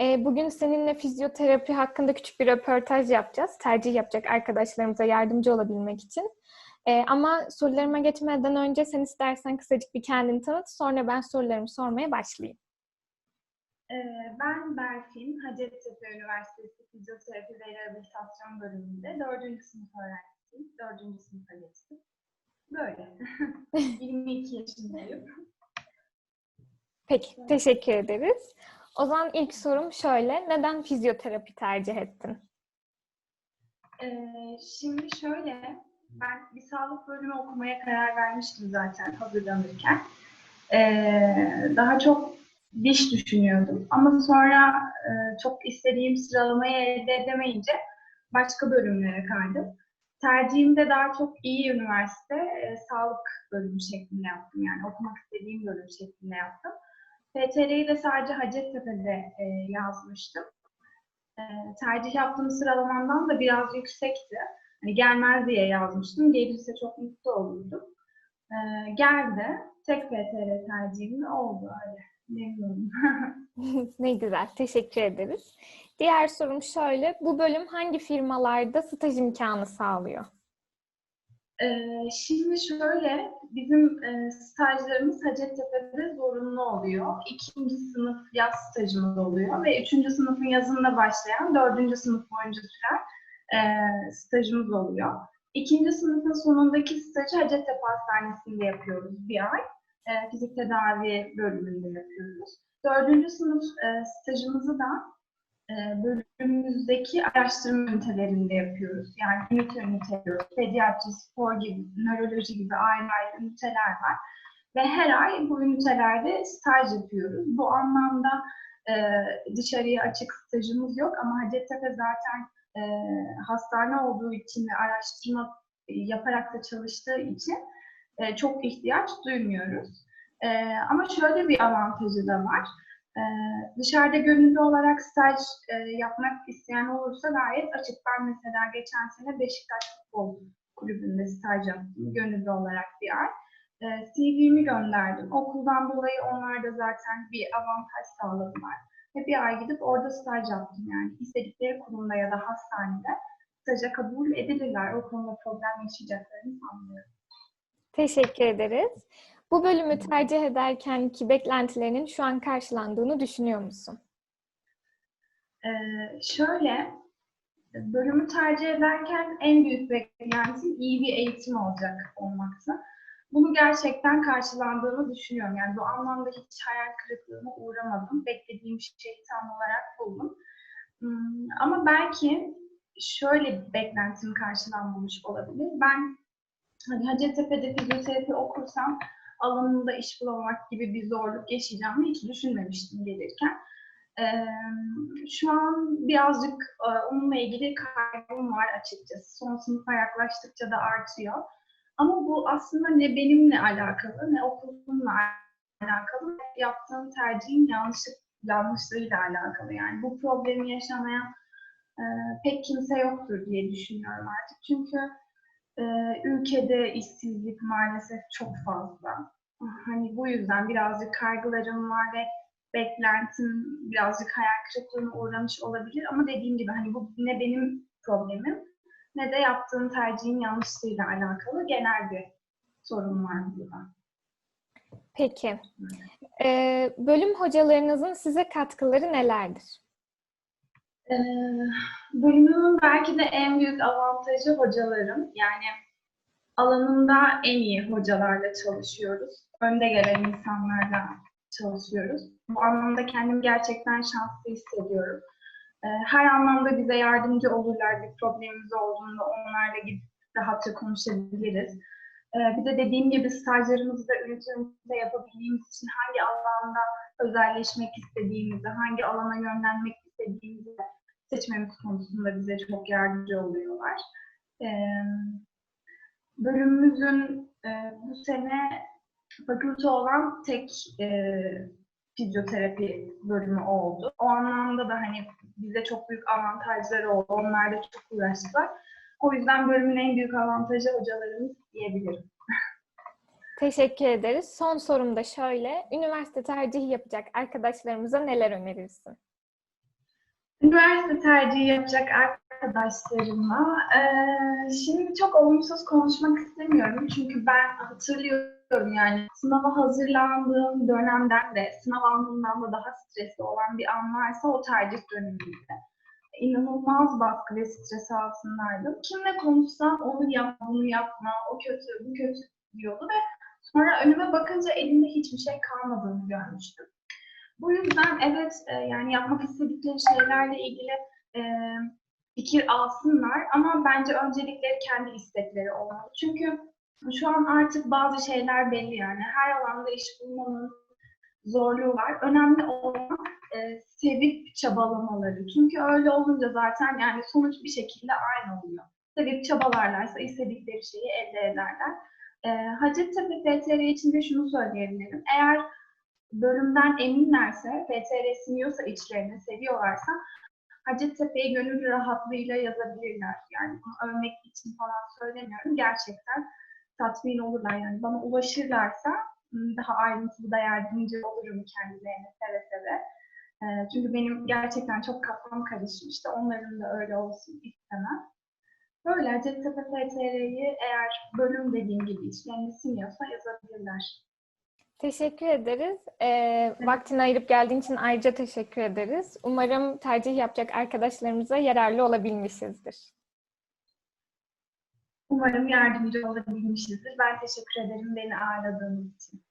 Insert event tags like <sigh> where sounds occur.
Ee, bugün seninle fizyoterapi hakkında küçük bir röportaj yapacağız. Tercih yapacak arkadaşlarımıza yardımcı olabilmek için. Ee, ama sorularıma geçmeden önce sen istersen kısacık bir kendini tanıt. Sonra ben sorularımı sormaya başlayayım. Ee, Ben Berfin, Hacettepe Üniversitesi Fizyoterapi ve Rehabilitasyon bölümünde 4. sınıf öğrencisiyim. 4. sınıfa geçtim. Böyle. <laughs> <laughs> 22 yaşındayım. Peki, teşekkür ederiz. O zaman ilk sorum şöyle. Neden fizyoterapi tercih ettin? Ee, Şimdi şöyle, ben bir sağlık bölümü okumaya karar vermiştim zaten hazırlanırken. Ee, Daha çok diş düşünüyordum. Ama sonra e, çok istediğim sıralamayı elde edemeyince başka bölümlere kaydım. Tercihimde daha çok iyi üniversite, e, sağlık bölümü şeklinde yaptım. Yani okumak istediğim bölüm şeklinde yaptım. PTR'yi de sadece Hacettepe'de e, yazmıştım. E, tercih yaptığım sıralamamdan da biraz yüksekti. Hani gelmez diye yazmıştım. Gelirse çok mutlu olurdum. E, geldi. Tek PTR tercihim oldu öyle. <laughs> Ne güzel, teşekkür ederiz. Diğer sorum şöyle. Bu bölüm hangi firmalarda staj imkanı sağlıyor? Ee, şimdi şöyle, bizim e, stajlarımız Hacettepe'de zorunlu oluyor. İkinci sınıf yaz stajımız oluyor ve üçüncü sınıfın yazında başlayan dördüncü sınıf boyunca süren e, stajımız oluyor. İkinci sınıfın sonundaki stajı Hacettepe Hastanesi'nde yapıyoruz bir ay. E, fizik tedavi bölümünde yapıyoruz. Dördüncü sınıf stajımızı da bölümümüzdeki araştırma ünitelerinde yapıyoruz. Yani ünite ünite. Pediatri, spor gibi, nöroloji gibi ayrı ayrı üniteler var. Ve her ay bu ünitelerde staj yapıyoruz. Bu anlamda e, dışarıya açık stajımız yok ama Hacettepe zaten e, hastane olduğu için ve araştırma yaparak da çalıştığı için e, çok ihtiyaç duymuyoruz. E, ama şöyle bir avantajı da var. Ee, dışarıda gönüllü olarak staj e, yapmak isteyen olursa gayet açık. Ben mesela geçen sene Beşiktaş Futbol Kulübü'nde staj yaptım gönüllü olarak bir ay. Ee, CV'mi gönderdim. Okuldan dolayı onlar da zaten bir avantaj sağladılar. Ve bir ay gidip orada staj yaptım yani. istedikleri kurumda ya da hastanede staja kabul edilirler. O konuda problem yaşayacaklarını sanmıyorum. Teşekkür ederiz. Bu bölümü tercih ederken ki beklentilerinin şu an karşılandığını düşünüyor musun? Ee, şöyle, bölümü tercih ederken en büyük beklentim iyi bir eğitim olacak olmaktı. Bunu gerçekten karşılandığını düşünüyorum. Yani bu anlamda hiç hayal kırıklığına uğramadım. Beklediğim şeyi tam olarak buldum. Hmm, Ama belki şöyle bir beklentim karşılanmamış olabilir. Ben hani Hacettepe'de fizyoterapi okursam alanında iş bulamamak gibi bir zorluk yaşayacağımı hiç düşünmemiştim gelirken. Şu an birazcık e, onunla ilgili kaygım var açıkçası. Son sınıfa yaklaştıkça da artıyor. Ama bu aslında ne benimle alakalı ne okulumla alakalı yaptığım tercihin yanlışlık, yanlışlığıyla alakalı. Yani bu problemi yaşamayan e, pek kimse yoktur diye düşünüyorum artık. Çünkü ülkede işsizlik maalesef çok fazla. Hani bu yüzden birazcık kaygılarım var ve beklentim birazcık hayal kırıklığına uğramış olabilir. Ama dediğim gibi hani bu ne benim problemim ne de yaptığım tercihin yanlışlığıyla alakalı genel bir sorun var burada. Peki. Ee, bölüm hocalarınızın size katkıları nelerdir? Ee, bölümümün belki de en büyük avantajı hocalarım. Yani alanında en iyi hocalarla çalışıyoruz. Önde gelen insanlarla çalışıyoruz. Bu anlamda kendimi gerçekten şanslı hissediyorum. Ee, her anlamda bize yardımcı olurlar. Bir problemimiz olduğunda onlarla gidip rahatça konuşabiliriz. Ee, bir de dediğim gibi stajlarımızı da ünitemizde yapabildiğimiz için hangi alanda özelleşmek istediğimizi, hangi alana yönlenmek istediğimizi seçmemiz konusunda bize çok yardımcı oluyorlar. Bölümümüzün e, bu sene fakülte olan tek e, fizyoterapi bölümü oldu. O anlamda da hani bize çok büyük avantajları oldu. Onlar da çok uğraştılar. O yüzden bölümün en büyük avantajı hocalarımız diyebilirim. Teşekkür ederiz. Son sorum da şöyle. Üniversite tercihi yapacak arkadaşlarımıza neler önerirsin? Üniversite tercihi yapacak arkadaşlarıma eee, şimdi çok olumsuz konuşmak istemiyorum. Çünkü ben hatırlıyorum yani sınava hazırlandığım dönemden de sınav anından da daha stresli olan bir an varsa o tercih dönemiydi. İnanılmaz baskı ve stres altındaydım. Kimle konuşsam onu yap, bunu yapma, o kötü, bu kötü diyordu ve sonra önüme bakınca elimde hiçbir şey kalmadığını görmüştüm. Bu yüzden evet e, yani yapmak istedikleri şeylerle ilgili e, fikir alsınlar ama bence öncelikleri kendi istekleri olmalı. Çünkü şu an artık bazı şeyler belli yani her alanda iş bulmanın zorluğu var. Önemli olan e, sevip çabalamaları. Çünkü öyle olunca zaten yani sonuç bir şekilde aynı oluyor. Sevip çabalarlarsa istedikleri şeyi elde ederler. E, Hacettepe PTR için de şunu söyleyebilirim. Eğer bölümden eminlerse, PTR siniyorsa içlerine, seviyorlarsa Hacettepe'yi gönül rahatlığıyla yazabilirler. Yani bunu övmek için falan söylemiyorum. Gerçekten tatmin olurlar. Yani bana ulaşırlarsa m, daha ayrıntılı da yardımcı olurum kendilerine seve seve. Ee, Çünkü benim gerçekten çok kafam karışmıştı. Onların da öyle olsun istemem. Böyle Hacettepe PTR'yi eğer bölüm dediğim gibi içlerine siniyorsa yazabilirler. Teşekkür ederiz. Ee, vaktini ayırıp geldiğin için ayrıca teşekkür ederiz. Umarım tercih yapacak arkadaşlarımıza yararlı olabilmişizdir. Umarım yardımcı olabilmişizdir. Ben teşekkür ederim beni ağırladığınız için.